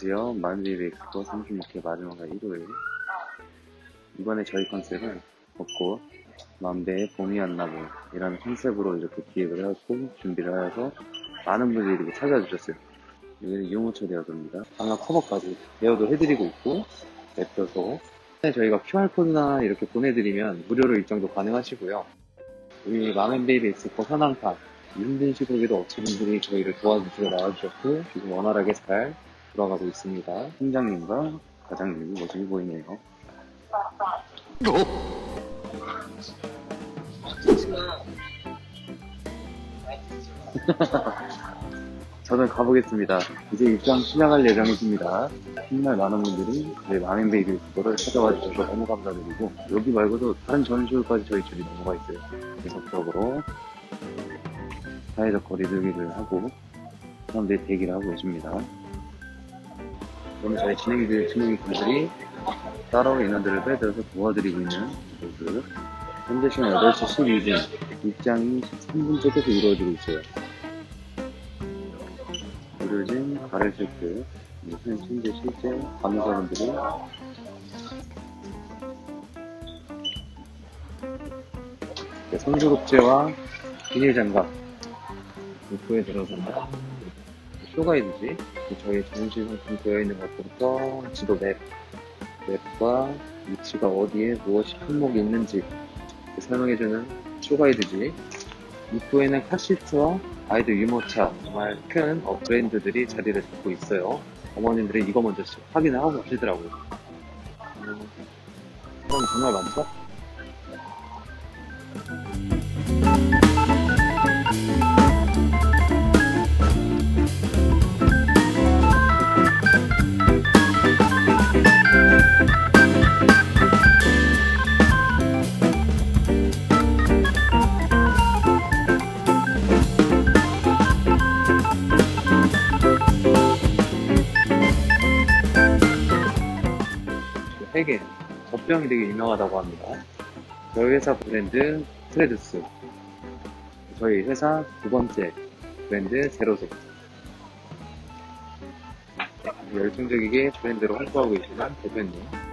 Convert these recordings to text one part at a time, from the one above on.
안녕하세요. 마흔베이베이크도 36회 마지막 일요일. 이번에 저희 컨셉은 벚꽃, 만배의 봄이 왔나 보이라는 컨셉으로 이렇게 기획을 해왔고 준비를 해서 많은 분들이 이렇게 찾아주셨어요. 여기는 유모차 대여도입니다. 방학 커버까지 대여도 해드리고 있고 앱혀서 저희가 QR코드나 이렇게 보내드리면 무료로 일정도 가능하시고요. 우리 마흔베이비 엑스포 현황판 힘든 시국에도 업체분들이 저희를 도와주시고 나와주셨고 지금 원활하게 잘 돌아가고 있습니다. 팀장님과 과장님 모습이 보이네요. 저는 가보겠습니다. 이제 입장 시작할 예정이십니다. 정말 많은 분들이 저희 마윈베이비 그거를 찾아와 주셔서 너무 감사드리고 여기 말고도 다른 전시회까지 저희 집이 넘어가 있어요. 계속적으로 사회적 거리두기를 하고 사람들이 대기를 하고 계십니다. 그럼 저희 진행들, 진행분들이 따로 인원들을 빼들어서 도와드리고 있는 모습. 현재 시간 8시 12분, 입장이 3분 째에서 이루어지고 있어요. 무료진 가를 체크, 무슨 현재 실제 감사분들이 성주급제와 비닐장갑 입구에 들어서는 쇼가 있듯이 저희 전시 상품 되어 있는 것부터 지도 맵, 맵과 위치가 어디에 무엇이 품목이 있는지 설명해주는 쇼가이드지. 입구에는 카시트와 아이들 유모차 정말 큰 어, 브랜드들이 자리를 잡고 있어요. 어머님들이 이거 먼저 확인을 하고 가시더라고요. 음, 사람 정말 많죠? 세계 젖병이 되게 유명하다고 합니다. 저희 회사 브랜드 트레드스. 저희 회사 두 번째 브랜드 제로색 열정적이게 브랜드로 활동하고 계시는 대표님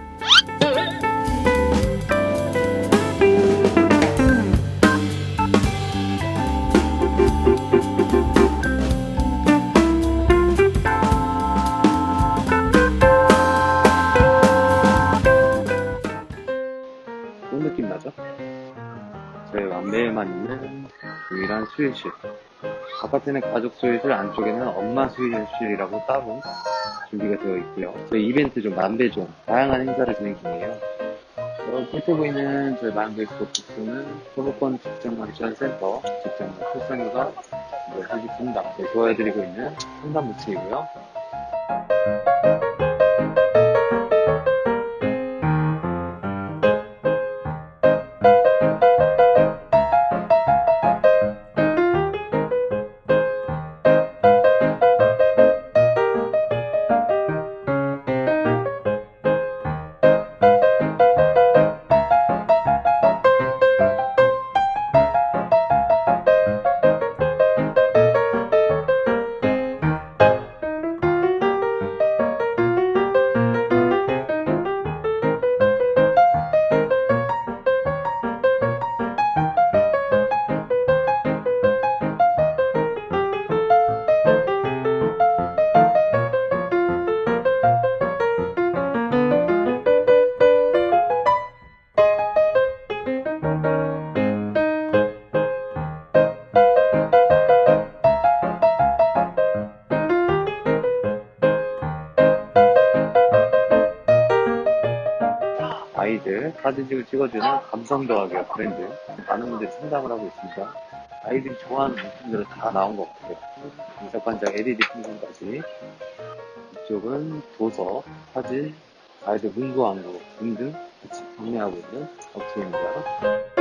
있는 유일한 수유실. 바깥에는 가족 수유실 안쪽에는 엄마 수유실이라고 따로 준비가 되어 있고요. 저희 이벤트 좀 만배종 다양한 행사를 진행 중이에요. 저 끝에 보이는 저희 만배 스포츠는 소모권 직장만 지원센터 직장만 출산휴가 뭐 휴직 상담 네, 도와드리고 있는 상담 부치이고요 사진을 찍어주는 감성 더하기 브랜드 많은 분들이 상담을 하고 있습니다. 아이들이 좋아하는 물품들은 다 나온 것 같아요. 인사관장 LED 풍선까지 이쪽은 도서, 사진, 아이들 문구왕구 등등 같이 판매하고 있는 업체입니다.